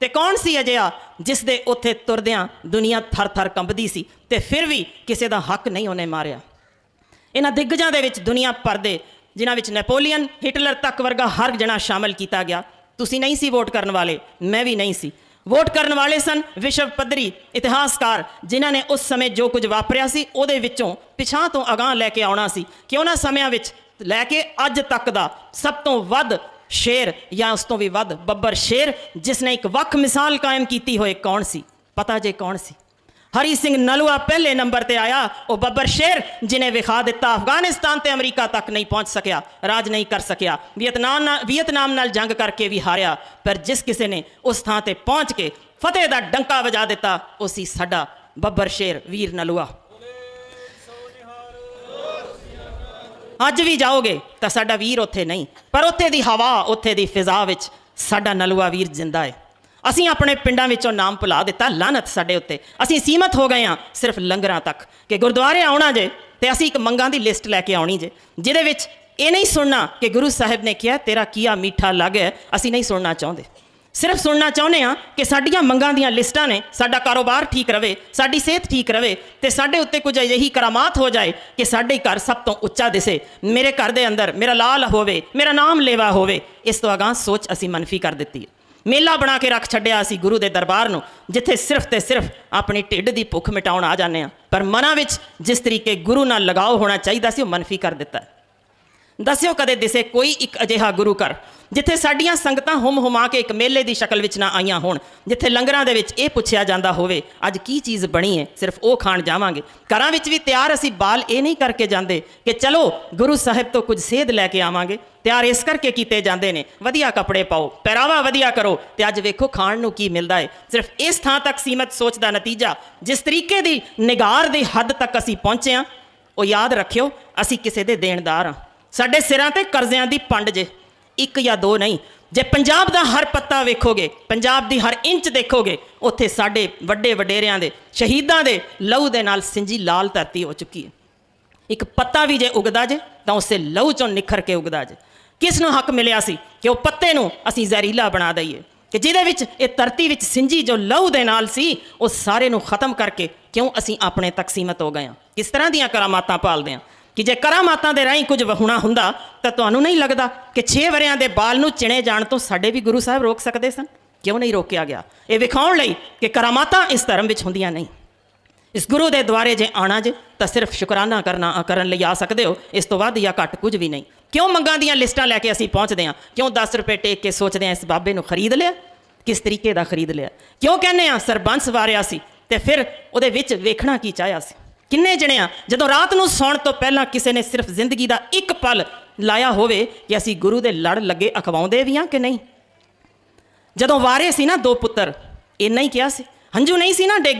ਤੇ ਕੌਣ ਸੀ ਅਜਿਹਾ ਜਿਸ ਦੇ ਉੱਥੇ ਤੁਰਦਿਆਂ ਦੁਨੀਆ ਥਰ-ਥਰ ਕੰਬਦੀ ਸੀ ਤੇ ਫਿਰ ਵੀ ਕਿਸੇ ਦਾ ਹੱਕ ਨਹੀਂ ਉਹਨੇ ਮਾਰਿਆ? ਇਹਨਾਂ ਦਿੱਗਜਾਂ ਦੇ ਵਿੱਚ ਦੁਨੀਆ ਭਰ ਦੇ, ਜਿਨ੍ਹਾਂ ਵਿੱਚ ਨੈਪੋਲੀਅਨ ਹਿਟਲਰ ਤੱਕ ਵਰਗਾ ਹਰ ਜਣਾ ਸ਼ਾਮਲ ਕੀਤਾ ਗਿਆ, ਤੁਸੀਂ ਨਹੀਂ ਸੀ ਵੋਟ ਕਰਨ ਵਾਲੇ, ਮੈਂ ਵੀ ਨਹੀਂ ਸੀ। ਵੋਟ ਕਰਨ ਵਾਲੇ ਸਨ ਵਿਸ਼ਵ ਪੱਧਰੀ ਇਤਿਹਾਸਕਾਰ, ਜਿਨ੍ਹਾਂ ਨੇ ਉਸ ਸਮੇਂ ਜੋ ਕੁਝ ਵਾਪਰਿਆ ਸੀ, ਉਹਦੇ ਵਿੱਚੋਂ ਪਿਛਾਂ ਤੋਂ ਅਗਾਹ ਲੈ ਕੇ ਆਉਣਾ ਸੀ ਕਿ ਉਹਨਾਂ ਸਮਿਆਂ ਵਿੱਚ ਲੈ ਕੇ ਅੱਜ ਤੱਕ ਦਾ ਸਭ ਤੋਂ ਵੱਧ ਸ਼ੇਰ ਜਾਂ ਉਸ ਤੋਂ ਵੀ ਵੱਧ ਬੱਬਰ ਸ਼ੇਰ ਜਿਸ ਨੇ ਇੱਕ ਵੱਖ ਮਿਸਾਲ ਕਾਇਮ ਕੀਤੀ ਹੋਏ ਕੌਣ ਸੀ ਪਤਾ ਜੇ ਕੌਣ ਸੀ ਹਰੀ ਸਿੰਘ ਨਲੂਆ ਪਹਿਲੇ ਨੰਬਰ ਤੇ ਆਇਆ ਉਹ ਬੱਬਰ ਸ਼ੇਰ ਜਿਨੇ ਵਿਖਾ ਦਿੱਤਾ ਅਫਗਾਨਿਸਤਾਨ ਤੇ ਅਮਰੀਕਾ ਤੱਕ ਨਹੀਂ ਪਹੁੰਚ ਸਕਿਆ ਰਾਜ ਨਹੀਂ ਕਰ ਸਕਿਆ ਵੀਅਤਨਾਮ ਨਾਲ ਵੀਅਤਨਾਮ ਨਾਲ ਜੰਗ ਕਰਕੇ ਵੀ ਹਾਰਿਆ ਪਰ ਜਿਸ ਕਿਸੇ ਨੇ ਉਸ ਥਾਂ ਤੇ ਪਹੁੰਚ ਕੇ ਫਤਿਹ ਦਾ ਡੰਕਾ ਵਜਾ ਦਿੱਤਾ ਉਹ ਸੀ ਸਾਡਾ ਬੱਬਰ ਸ਼ੇਰ ਵੀਰ ਨਲੂਆ ਅੱਜ ਵੀ ਜਾਓਗੇ ਤਾਂ ਸਾਡਾ ਵੀਰ ਉੱਥੇ ਨਹੀਂ, ਪਰ ਉੱਥੇ ਦੀ ਹਵਾ, ਉੱਥੇ ਦੀ ਫਿਜ਼ਾ ਵਿੱਚ ਸਾਡਾ ਨਲੂਆ ਵੀਰ ਜਿੰਦਾ ਹੈ ਅਸੀਂ ਆਪਣੇ ਪਿੰਡਾਂ ਵਿੱਚੋਂ ਨਾਮ ਭੁਲਾ ਦਿੱਤਾ ਲਾਨਤ ਸਾਡੇ ਉੱਤੇ। ਅਸੀਂ ਸੀਮਤ ਹੋ ਗਏ ਹਾਂ ਸਿਰਫ ਲੰਗਰਾਂ ਤੱਕ। ਕਿ ਗੁਰਦੁਆਰੇ ਆਉਣਾ ਜੇ, ਤੇ ਅਸੀਂ ਇੱਕ ਮੰਗਾਂ ਦੀ ਲਿਸਟ ਲੈ ਕੇ ਆਉਣੀ ਜੇ, ਜਿਹਦੇ ਵਿੱਚ ਇਹ ਨਹੀਂ ਸੁਣਨਾ ਕਿ ਗੁਰੂ ਸਾਹਿਬ ਨੇ ਕਿਹਾ, ਤੇਰਾ ਕੀਆ ਮਿੱਠਾ ਲੱਗੇ ਅਸੀਂ ਨਹੀਂ ਸੁਣਨਾ ਚਾਹੁੰਦੇ। ਸਿਰਫ ਸੁਣਨਾ ਚਾਹੁੰਦੇ ਆ ਕਿ ਸਾਡੀਆਂ ਮੰਗਾਂ ਦੀਆਂ ਲਿਸਟਾਂ ਨੇ ਸਾਡਾ ਕਾਰੋਬਾਰ ਠੀਕ ਰਵੇ, ਸਾਡੀ ਸਿਹਤ ਠੀਕ ਰਵੇ ਤੇ ਸਾਡੇ ਉੱਤੇ ਕੁਝ ਅਜਿਹੀ ਕਰਾਮਾਤ ਹੋ ਜਾਏ ਕਿ ਸਾਡੇ ਘਰ ਸਭ ਤੋਂ ਉੱਚਾ ਦਿਸੇ, ਮੇਰੇ ਘਰ ਦੇ ਅੰਦਰ ਮੇਰਾ ਲਾਲ ਹੋਵੇ, ਮੇਰਾ ਨਾਮ ਲੇਵਾ ਹੋਵੇ, ਇਸ ਤੋਂ ਅਗਾਂਹ ਸੋਚ ਅਸੀਂ ਮਨਫੀ ਕਰ ਦਿੱਤੀ ਹੈ। ਮੇਲਾ ਬਣਾ ਕੇ ਰੱਖ ਛੱਡਿਆ ਅਸੀਂ ਗੁਰੂ ਦੇ ਦਰਬਾਰ ਨੂੰ, ਜਿੱਥੇ ਸਿਰਫ ਤੇ ਸਿਰਫ ਆਪਣੀ ਢਿੱਡ ਦੀ ਭੁੱਖ ਮਿਟਾਉਣ ਆ ਜਾਂਦੇ ਆ ਪਰ ਮਨਾਂ ਵਿੱਚ ਜਿਸ ਤਰੀਕੇ ਗੁਰੂ ਨਾਲ ਲਗਾਓ ਹੋਣਾ ਚਾਹੀਦਾ ਸੀ, ਉਹ ਮਨਫੀ ਕਰ ਦਿੱਤਾ ਦੱਸਿਓ ਕਦੇ ਦਿਸੇ ਕੋਈ ਇੱਕ ਅਜਿਹਾ ਗੁਰੂ ਘਰ, ਜਿੱਥੇ ਸਾਡੀਆਂ ਸੰਗਤਾਂ ਹੁਮ ਹੁਮਾ ਕੇ ਇੱਕ ਮੇਲੇ ਦੀ ਸ਼ਕਲ ਵਿੱਚ ਨਾ ਆਈਆਂ ਹੋਣ, ਜਿੱਥੇ ਲੰਗਰਾਂ ਦੇ ਵਿੱਚ ਇਹ ਪੁੱਛਿਆ ਜਾਂਦਾ ਹੋਵੇ, ਅੱਜ ਕੀ ਚੀਜ਼ ਬਣੀ ਹੈ, ਸਿਰਫ ਉਹ ਖਾਣ ਜਾਵਾਂਗੇ। ਘਰਾਂ ਵਿੱਚ ਵੀ ਤਿਆਰ ਅਸੀਂ ਬਾਲ ਇਹ ਨਹੀਂ ਕਰਕੇ ਜਾਂਦੇ ਕਿ ਚਲੋ ਗੁਰੂ ਸਾਹਿਬ ਤੋਂ ਕੁਝ ਸੇਧ ਲੈ ਕੇ ਆਵਾਂਗੇ, ਤਿਆਰ ਇਸ ਕਰਕੇ ਕੀਤੇ ਜਾਂਦੇ ਨੇ, ਵਧੀਆ ਕੱਪੜੇ ਪਾਓ, ਪਹਿਰਾਵਾ ਵਧੀਆ ਕਰੋ, ਤੇ ਅੱਜ ਵੇਖੋ ਖਾਣ ਨੂੰ ਕੀ ਮਿਲਦਾ ਹੈ। ਸਿਰਫ ਇਸ ਥਾਂ ਤੱਕ ਸੀਮਤ ਸੋਚ ਦਾ ਨਤੀਜਾ, ਜਿਸ ਤਰੀਕੇ ਦੀ ਨਿਗਾਰ ਦੀ ਹੱਦ ਤੱਕ ਅਸੀਂ ਪਹੁੰਚੇ ਹਾਂ, ਉਹ ਯਾਦ ਰੱਖਿਓ, ਅਸੀਂ ਕਿਸੇ ਦੇ ਦੇਣਦਾਰ ਹਾਂ। ਸਾਡੇ ਸਿਰਾਂ ਤੇ ਕਰਜ਼ਿਆਂ ਦੀ ਪੰਡ ਜੇ, ਇੱਕ ਜਾਂ ਦੋ ਨਹੀਂ। ਜੇ ਪੰਜਾਬ ਦਾ ਹਰ ਪੱਤਾ ਵੇਖੋਗੇ, ਪੰਜਾਬ ਦੀ ਹਰ ਇੰਚ ਦੇਖੋਗੇ, ਉੱਥੇ ਸਾਡੇ ਵੱਡੇ ਵਡੇਰਿਆਂ ਦੇ, ਸ਼ਹੀਦਾਂ ਦੇ ਲਹੂ ਦੇ ਨਾਲ ਸਿੰਜੀ ਲਾਲ ਧਰਤੀ ਹੋ ਚੁੱਕੀ ਹੈ। ਇੱਕ ਪੱਤਾ ਵੀ ਜੇ ਉਗਦਾ ਜੇ, ਤਾਂ ਉਸੇ ਲਹੂ ਚੋਂ ਨਿਖਰ ਕੇ ਉਗਦਾ ਜੇ। ਕਿਸ ਨੂੰ ਹੱਕ ਮਿਲਿਆ ਸੀ ਕਿ ਉਹ ਪੱਤੇ ਨੂੰ ਅਸੀਂ ਜ਼ਹਿਰੀਲਾ ਬਣਾ ਦਈਏ? ਕਿ ਜਿਹਦੇ ਵਿੱਚ ਇਹ ਧਰਤੀ ਵਿੱਚ ਸਿੰਜੀ ਜੋ ਲਹੂ ਦੇ ਨਾਲ ਸੀ, ਉਹ ਸਾਰੇ ਨੂੰ ਖਤਮ ਕਰਕੇ ਕਿਉਂ ਅਸੀਂ ਆਪਣੇ ਤੱਕ ਸੀਮਤ ਹੋ ਗਏ ਹਾਂ? ਕਿਸ ਤਰ੍ਹਾਂ ਦੀਆਂ ਕਰਾਮਾਤਾਂ ਪਾਲਦੇ ਹਾਂ? ਕਿ ਜੇ ਕਰਾਮਾਤਾਂ ਦੇ ਰਾਹੀਂ ਕੁਝ ਵਹੁਣਾ ਹੁੰਦਾ, ਤਾਂ ਤੁਹਾਨੂੰ ਨਹੀਂ ਲੱਗਦਾ ਕਿ 6 ਵਰਿਆਂ ਦੇ ਬਾਲ ਨੂੰ ਚਿਣੇ ਜਾਣ ਤੋਂ ਸਾਡੇ ਵੀ ਗੁਰੂ ਸਾਹਿਬ ਰੋਕ ਸਕਦੇ ਸਨ? ਕਿਉਂ ਨਹੀਂ ਰੋਕਿਆ ਗਿਆ? ਇਹ ਵਿਖਾਉਣ ਲਈ ਕਿ ਕਰਾਮਾਤਾਂ ਇਸ ਧਰਮ ਵਿੱਚ ਹੁੰਦੀਆਂ ਨਹੀਂ। ਇਸ ਗੁਰੂ ਦੇ ਦੁਆਰੇ ਜੇ ਆਣਾ ਜੇ, ਤਾਂ ਸਿਰਫ ਸ਼ੁਕਰਾਨਾ ਕਰਨਾ ਕਰਨ ਲਈ ਆ ਸਕਦੇ ਹੋ। ਇਸ ਤੋਂ ਵੱਧ ਜਾਂ ਘੱਟ ਕੁਝ ਵੀ ਨਹੀਂ। ਕਿਉਂ ਮੰਗਾਂ ਦੀਆਂ ਲਿਸਟਾਂ ਲੈ ਕੇ ਅਸੀਂ ਪਹੁੰਚਦੇ ਹਾਂ? ਕਿਉਂ 10 ਰੁਪਏ ਟੇਕ ਕੇ ਸੋਚਦੇ ਹਾਂ ਇਸ ਬਾਬੇ ਨੂੰ ਖਰੀਦ ਲਿਆ? ਕਿਸ ਤਰੀਕੇ ਦਾ ਖਰੀਦ ਲਿਆ? ਕਿਉਂ ਕਹਿੰਦੇ ਆ ਸਰਬੰਸ ਵਾਰਿਆ ਸੀ ਤੇ ਫਿਰ ਉਹਦੇ ਵਿੱਚ ਵੇਖਣਾ ਕੀ ਚਾਹਿਆ ਸੀ? ਕਿੰਨੇ ਜਣੇ ਆ? ਜਦੋਂ ਰਾਤ ਨੂੰ ਸੌਣ ਤੋਂ ਪਹਿਲਾਂ ਕਿਸੇ ਨੇ ਸਿਰਫ ਜ਼ਿੰਦਗੀ ਦਾ ਇੱਕ ਪਲ ਲਾਇਆ ਹੋਵੇ, ਕਿ ਅਸੀਂ ਗੁਰੂ ਦੇ ਲੜ ਲੱਗੇ ਅਖਵਾਉਂਦੇ ਵੀ ਹਾਂ ਕਿ ਨਹੀਂ? ਜਦੋਂ ਵਾਰੇ ਸੀ ਨਾ ਦੋ ਪੁੱਤਰ, ਇੰਨਾ ਹੀ ਕਿਹਾ ਸੀ। ਹੰਝੂ ਨਹੀਂ ਸੀ ਨਾ ਡਿੱਗ